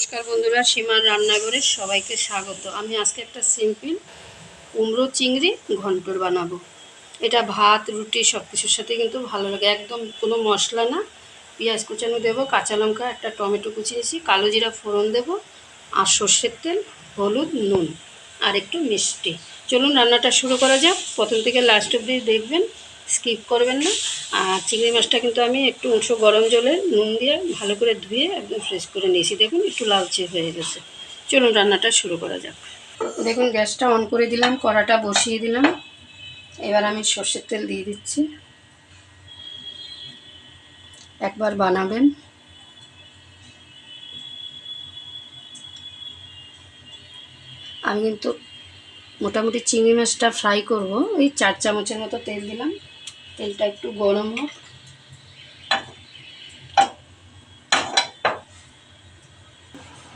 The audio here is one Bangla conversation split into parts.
নমস্কার বন্ধুরা সীমার রান্নাঘরে সবাইকে স্বাগত। আমি আজকে একটা সিম্পল কুমড়ো চিংড়ি ঘন্টর বানাবো। এটা ভাত, রুটি সব কিছুর সাথে কিন্তু ভালো লাগে। একদম কোনো মশলা না। পেঁয়াজ কুচানো দেবো, কাঁচা লঙ্কা, একটা টমেটো কুচিয়েছি, কালো জিরা ফোড়ন দেবো, আর সর্ষের তেল, হলুদ, নুন, আর একটু মিষ্টি। চলুন রান্নাটা শুরু করা যাক। প্রথম থেকে লাস্ট অব্দি দেখবেন স্কিপ করবেন না। আর চিংড়ি মাছটা কিন্তু আমি একটু অংশ গরম জলে নুন দিয়ে ভালো করে ধুয়ে একদম ফ্রেশ করে নিয়েছি। দেখুন, একটু লালচে হয়ে গেছে। চলুন, রান্নাটা শুরু করা যাক। দেখুন, গ্যাসটা অন করে দিলাম, কড়াটা বসিয়ে দিলাম। এবার আমি সর্ষের তেল দিয়ে দিচ্ছি। একবার বানাবেন। আমি কিন্তু মোটামুটি চিংড়ি মাছটা ফ্রাই করব। ওই চার চামচের মতো তেল দিলাম। তেলটা একটু গরম হোক।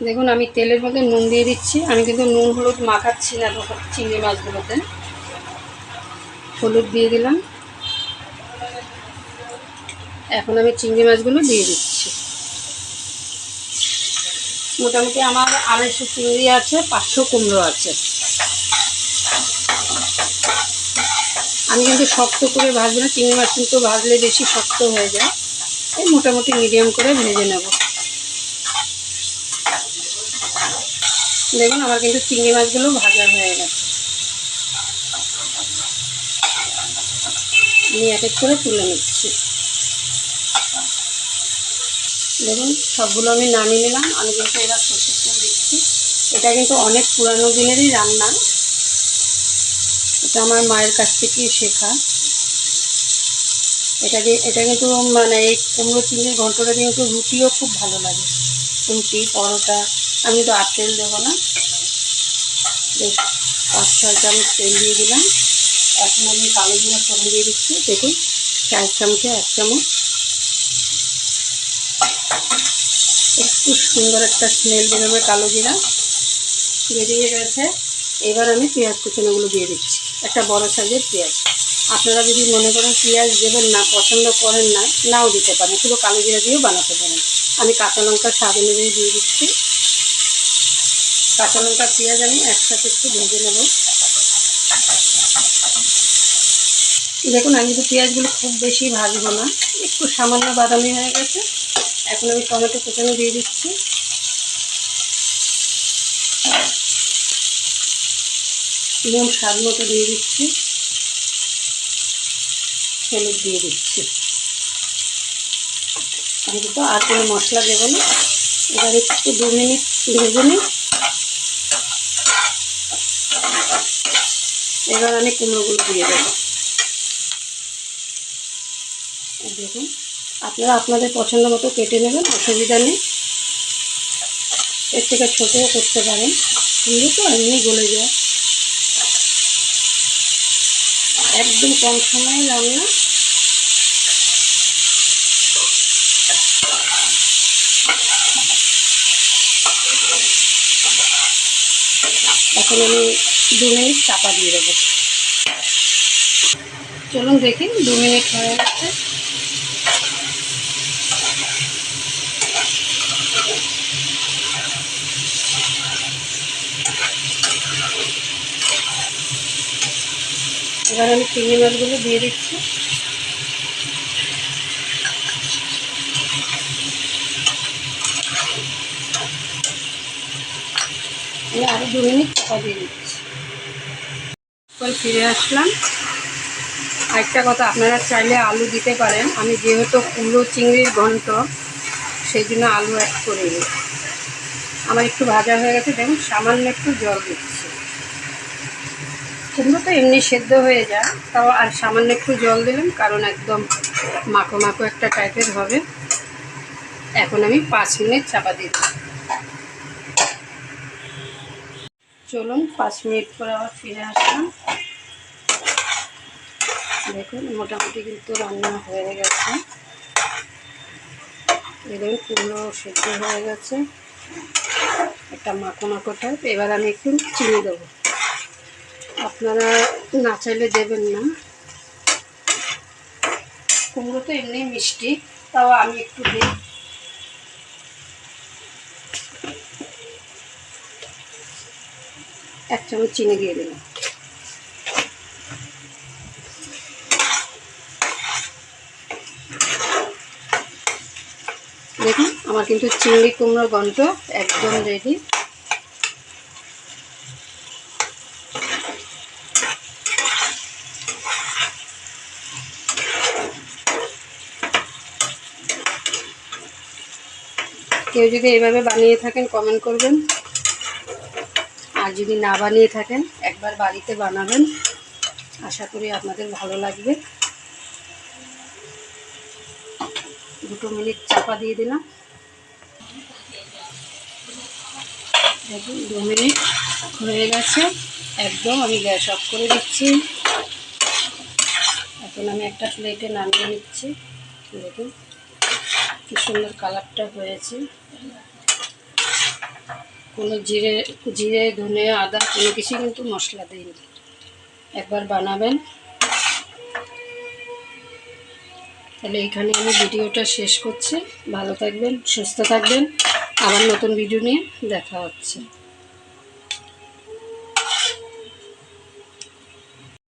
দেখুন, আমি তেলের মধ্যে নুন দিয়ে দিচ্ছি। আমি কিন্তু নুন, হলুদ মাখাচ্ছি না চিংড়ি মাছগুলোতে। হলুদ দিয়ে দিলাম। এখন আমি চিংড়ি মাছগুলো দিয়ে দিচ্ছি। মোটামুটি আমার আড়াইশো চিংড়ি আছে, পাঁচশো কুমড়ো আছে। আমি কিন্তু শক্ত করে ভাজবো না চিংড়ি মাছ কিন্তু ভাজলে বেশি শক্ত হয়ে যায়। এই মোটামুটি মিডিয়াম করে ভেজে নেব। দেখুন আমার কিন্তু চিংড়ি মাছগুলো ভাজা হয়ে গেছে। আমি এক এক করে তুলে নিচ্ছি। দেখুন, সবগুলো আমি নামিয়ে নিলাম। আমি কিন্তু এবার সরষের দিচ্ছি। এটা কিন্তু অনেক পুরানো দিনেরই রান্না। এটা আমার মায়ের কাছ থেকেই শেখা। এটা দিয়ে এটা কিন্তু মানে এই কুমড়ো চিংড়ির ঘন্টটা কিন্তু রুটিও খুব ভালো লাগে। রুটি পরোটা, আমি তো আর তেল দেবো না। বেশ, পাঁচ ছয় চামচ তেল দিয়ে দিলাম। এখন আমি কালো জিরা ফোড়ন দিয়ে দিচ্ছি। দেখুন, চার চামচে এক চামচ। একটু সুন্দর একটা স্মেল বেরোবে কালো জিরা বেরিয়ে গেছে। এবার আমি পেঁয়াজ কুচনোগুলো দিয়ে দিচ্ছি। একটা বড় সাইজের পেঁয়াজ। আপনারা যদি মনে করেন পেঁয়াজ দেবেন না, পছন্দ করেন না, নাও দিতে পারেন। শুধু কালো জিরা দিয়েও বানাতে পারেন। আমি কাঁচা লঙ্কা স্বাদ অনুযায়ী দিয়ে দিচ্ছি। কাঁচা লঙ্কা পেঁয়াজ আমি একসাথে একটু ভেজে নেব। দেখুন, আমি কিন্তু পেঁয়াজগুলো খুব বেশি ভাজবো না। একটু সামান্য বাদামি হয়ে গেছে। এখন আমি টমেটো কুচানো দিয়ে দিচ্ছি। নুন স্বাদ মতো দিয়ে দিচ্ছি। হলুদ দিয়ে দিচ্ছি। আমি তো আর কোনো মশলা দেবো না। এবার একটু দু মিনিট ভেজে নিই। এবার আমি কুমড়োগুলো দিয়ে দেবো। দেখুন, আপনারা আপনাদের পছন্দ মতো কেটে নেবেন, অসুবিধা নেই। এর থেকে ছোটও করতে পারেন। কুমড়ো তো এমনি গলে যায়। একদম কম সময়ে রান্না। এখন আমি দু মিনিট চাপা দিয়ে দেবো। চলুন দেখি, দু মিনিট হয়ে গেছে। এবার আমি চিংড়ি মাছগুলো দিয়ে দিচ্ছি। আমি আরও দু মিনিট চাপা দিয়ে দিচ্ছি। ফিরে আসলাম। আরেকটা কথা, আপনারা চাইলে আলু দিতে পারেন। আমি যেহেতু কুমড়ো চিংড়ির ঘন্ট, সেই জন্য আলু অ্যাড করিনি। আমার একটু ভাজা হয়ে গেছে, দেখুন, সামান্য একটু জল দিচ্ছি। কুমড়ো তো এমনি সেদ্ধ হয়ে যায়, তাও আর সামান্য একটু জল দিলাম, কারণ একদম মাখো মাখো একটা টাইপের হবে। এখন আমি পাঁচ মিনিট চাপা দিই চলুন, পাঁচ মিনিট পরে আবার ফিরে আসলাম। দেখুন, মোটামুটি কিন্তু রান্না হয়ে গেছে। দেখুন, কুমড়ো সেদ্ধ হয়ে গেছে। একটা মাখো মাখো টাইপ এবার আমি একটু চিনি দেবো। আপনারা না চাইলে দেবেন না। কুমড়ো তো এমনি মিষ্টি, তাও আমি একটু দিই। এক চামচ চিনি দিয়ে দিলাম। দেখুন, আমার কিন্তু চিংড়ি কুমড়ো গন্ধ একদম রেডি কেউ যদি এইভাবে বানিয়ে থাকেন কমেন্ট করবেন। আর যদি না বানিয়ে থাকেন, একবার বাড়িতে বানাবেন। আশা করি আপনাদের ভালো লাগবে। দুটো মিনিট চাপা দিয়ে দিলাম। দেখুন, দু মিনিট হয়ে গেছে। একদম আমি গ্যাস অফ করে দিচ্ছি। এখন আমি একটা প্লেটে নামিয়ে নিচ্ছি। দেখুন। কি সুন্দর কালারটা হয়েছে। কোনো জিরে জিরে, ধনে, আদা, কোনো কিছুই কিন্তু মশলা দিইনি একবার বানাবেন। তাহলে এখানে আমি ভিডিওটা শেষ করছি। ভালো থাকবেন, সুস্থ থাকবেন। আবার নতুন ভিডিও নিয়ে দেখা হচ্ছে।